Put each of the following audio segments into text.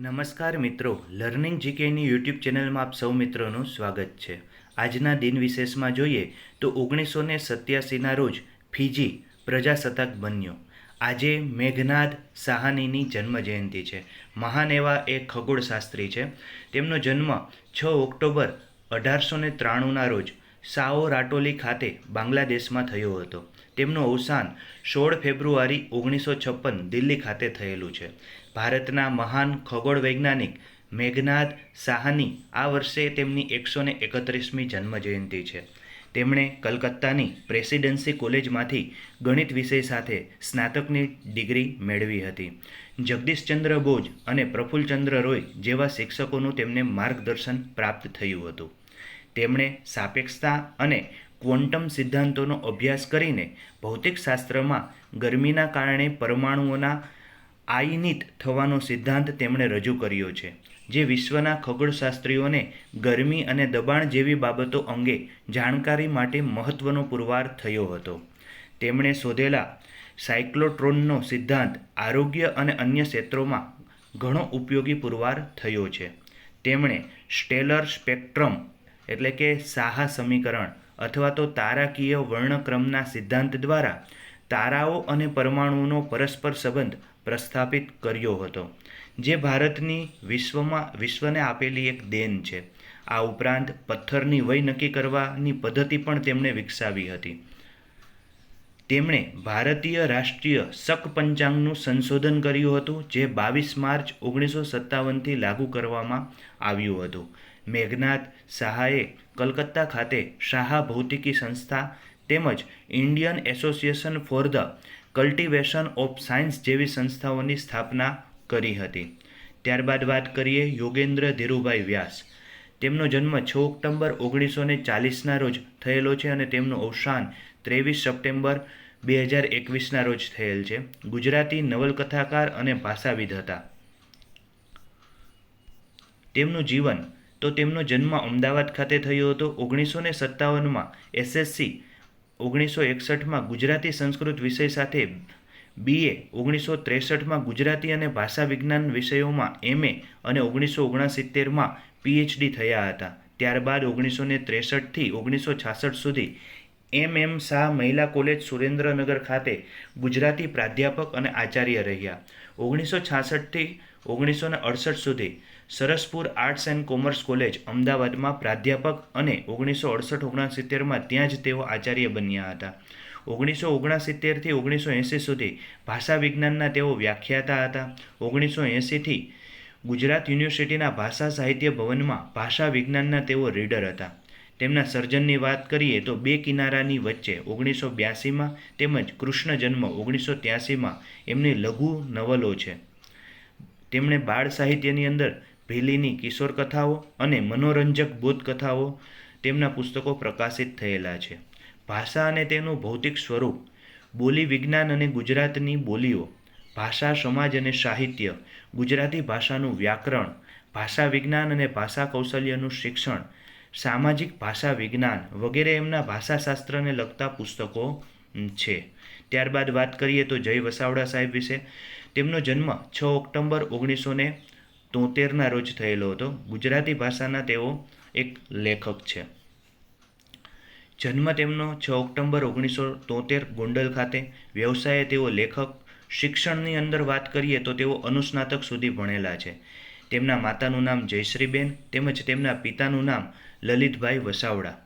નમસ્કાર મિત્રો, learning જીકેની YouTube ચેનલમાં આપ સૌ મિત્રોનું સ્વાગત છે. આજના દિન વિશેષમાં જોઈએ તો ઓગણીસો ને સત્યાસીના રોજ ફિજી પ્રજાસત્તાક બન્યો. આજે મેઘનાદ સાહાનીની જન્મજયંતિ છે. મહાન એવા એ ખગોળશાસ્ત્રી છે. તેમનો જન્મ છ ઓક્ટોબર અઢારસો ને ત્રાણુંના રોજ સાઓ રાટોલી ખાતે બાંગ્લાદેશમાં થયો હતો. તેમનું અવસાન સોળ ફેબ્રુઆરી ઓગણીસો છપ્પન દિલ્હી ખાતે થયેલું છે. ભારતના મહાન ખગોળ વૈજ્ઞાનિક મેઘનાદ સાહાની આ વર્ષે તેમની એકસો ને એકત્રીસમી જન્મજયંતિ છે. તેમણે કલકત્તાની પ્રેસિડેન્સી કોલેજમાંથી ગણિત વિષય સાથે સ્નાતકની ડિગ્રી મેળવી હતી. જગદીશચંદ્ર બોઝ અને પ્રફુલ્લચંદ્ર રોય જેવા શિક્ષકોનું તેમને માર્ગદર્શન પ્રાપ્ત થયું હતું. તેમણે સાપેક્ષતા અને ક્વોન્ટમ સિદ્ધાંતોનો અભ્યાસ કરીને ભૌતિકશાસ્ત્રમાં ગરમીના કારણે પરમાણુઓના આયનિત થવાનો સિદ્ધાંત તેમણે રજૂ કર્યો છે, જે વિશ્વના ખગોળશાસ્ત્રીઓને ગરમી અને દબાણ જેવી બાબતો અંગે જાણકારી માટે મહત્ત્વનો પુરવાર થયો હતો. તેમણે શોધેલા સાયક્લોટ્રોનનો સિદ્ધાંત આરોગ્ય અને અન્ય ક્ષેત્રોમાં ઘણો ઉપયોગી પુરવાર થયો છે. તેમણે સ્ટેલર સ્પેક્ટ્રમ એટલે કે સાહા સમીકરણ અથવા તો તારાકીય વર્ણક્રમના સિદ્ધાંત દ્વારા તારાઓ અને પરમાણુઓનો પરસ્પર સંબંધ પ્રસ્થાપિત કર્યો હતો, જે ભારતની વિશ્વમાં, વિશ્વને આપેલી એક દેન છે. આ ઉપરાંત પથ્થરની વય નક્કી કરવાની પદ્ધતિ પણ તેમણે વિકસાવી હતી. તેમણે ભારતીય રાષ્ટ્રીય શક પંચાંગનું સંશોધન કર્યું હતું, જે બાવીસ માર્ચ ઓગણીસો સત્તાવનથી લાગુ કરવામાં આવ્યું હતું. મેઘનાથ શાહાએ કલકત્તા ખાતે શાહા ભૌતિકી સંસ્થા તેમજ Indian association for the cultivation of science જેવી સંસ્થાઓની સ્થાપના કરી હતી. ત્યારબાદ વાત કરીએ યોગેન્દ્ર ધીરુભાઈ વ્યાસ. તેમનો જન્મ છ ઓક્ટોબર ઓગણીસો ને ચાલીસના રોજ થયેલો છે અને તેમનું અવસાન ત્રેવીસ સપ્ટેમ્બર બે હજાર એકવીસના રોજ થયેલ છે. ગુજરાતી નવલકથાકાર અને ભાષાવિદ હતા. તેમનું જીવન તો તેમનો જન્મ અમદાવાદ ખાતે થયો હતો. ઓગણીસો ને સત્તાવનમાં એસએસસી ઓગણીસો એકસઠમાં ગુજરાતી સંસ્કૃત વિષય સાથે બીએ ઓગણીસો ત્રેસઠમાં ગુજરાતી અને ભાષા વિજ્ઞાન વિષયોમાં એમએ અને ઓગણીસો ઓગણસિત્તેરમાં પીએચડી થયા હતા. ત્યારબાદ ઓગણીસો ને ત્રેસઠથી ઓગણીસો છાસઠ સુધી એમ એમ શાહ મહિલા કોલેજ સુરેન્દ્રનગર ખાતે ગુજરાતી પ્રાધ્યાપક અને આચાર્ય રહ્યા. ઓગણીસો છાસઠથી ઓગણીસો અડસઠ સુધી Saraspur arts and commerce college અમદાવાદમાં પ્રાધ્યાપક અને ઓગણીસો અડસઠ ઓગણસિત્તેરમાં ત્યાં જ તેઓ આચાર્ય બન્યા હતા. ઓગણીસો ઓગણસિત્તેરથી ઓગણીસો એંસી સુધી ભાષા વિજ્ઞાનના તેઓ વ્યાખ્યાતા હતા. ઓગણીસો એંસીથી ગુજરાત યુનિવર્સિટીના ભાષા સાહિત્ય ભવનમાં ભાષા વિજ્ઞાનના તેઓ રીડર હતા. તેમના સર્જનની વાત કરીએ તો બે કિનારાની વચ્ચે ઓગણીસો બ્યાસીમાં તેમજ કૃષ્ણ જન્મ ઓગણીસો ત્યાસીમાં એમની લઘુ નવલો છે. તેમણે બાળ સાહિત્યની અંદર ભીલીની કિશોર કથાઓ અને મનોરંજક બોધકથાઓ તેમના પુસ્તકો પ્રકાશિત થયેલા છે. ભાષા અને તેનું ભૌતિક સ્વરૂપ, બોલી વિજ્ઞાન અને ગુજરાતની બોલીઓ, ભાષા, સમાજ અને સાહિત્ય, ગુજરાતી ભાષાનું વ્યાકરણ, ભાષા વિજ્ઞાન અને ભાષા કૌશલ્યનું શિક્ષણ, સામાજિક ભાષા વિજ્ઞાન વગેરે એમના ભાષાશાસ્ત્રને લગતા પુસ્તકો છે. ત્યારબાદ વાત કરીએ તો જય વસાવડા સાહેબ વિશે. તેમનો જન્મ છ ઓક્ટોબર ઓગણીસો તોતેરના રોજ થયેલો હતો. ગુજરાતી ભાષાના તેઓ એક લેખક છે. જન્મ તેમનો છ ઓક્ટોબર ઓગણીસો તોતેર ગોંડલ ખાતે. વ્યવસાયે તેઓ લેખક, શિક્ષણની અંદર વાત કરીએ તો તેઓ અનુસ્નાતક સુધી ભણેલા છે. તેમના માતાનું નામ જયશ્રીબેન, તેમજ તેમના પિતાનું નામ લલિતભાઈ વસાવડા.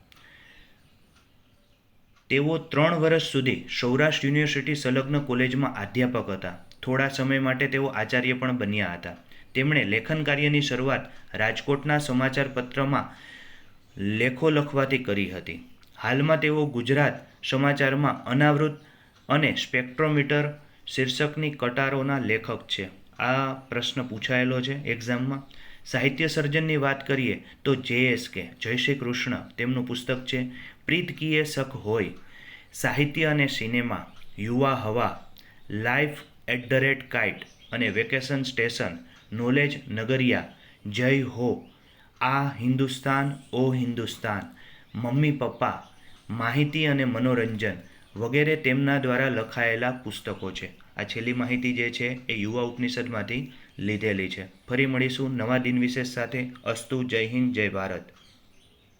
તેઓ ત્રણ વર્ષ સુધી સૌરાષ્ટ્ર યુનિવર્સિટી સંલગ્ન કોલેજમાં અધ્યાપક હતા. થોડા સમય માટે તેઓ આચાર્ય પણ બન્યા હતા. તેમણે લેખન કાર્યની શરૂઆત રાજકોટના સમાચાર પત્રમાં લેખો લખવાથી કરી હતી. હાલમાં તેઓ ગુજરાત સમાચારમાં અનાવૃત અને સ્પેક્ટ્રોમીટર શીર્ષકની કટારોના લેખક છે. આ પ્રશ્ન પૂછાયેલો છે એક્ઝામમાં. સાહિત્ય સર્જનની વાત કરીએ તો જેએસકે, જય શ્રી કૃષ્ણ તેમનું પુસ્તક છે, પ્રીત કીએ શક હોય. સાહિત્ય અને સિનેમા, યુવા હવા, life at the rate kite અને વેકેશન સ્ટેશન નોલેજ નગરિયા જય હો આ હિન્દુસ્તાન ઓ હિન્દુસ્તાન મમ્મી પપ્પા માહિતી અને મનોરંજન વગેરે તેમના દ્વારા લખાયેલા પુસ્તકો છે. આ છેલ્લી માહિતી જે છે એ યુવા ઉપનિષદમાંથી લીધેલી છે. ફરી મળીશું નવા દિન વિશેષ સાથે. અસ્તુ, જય હિન્દ, જય ભારત.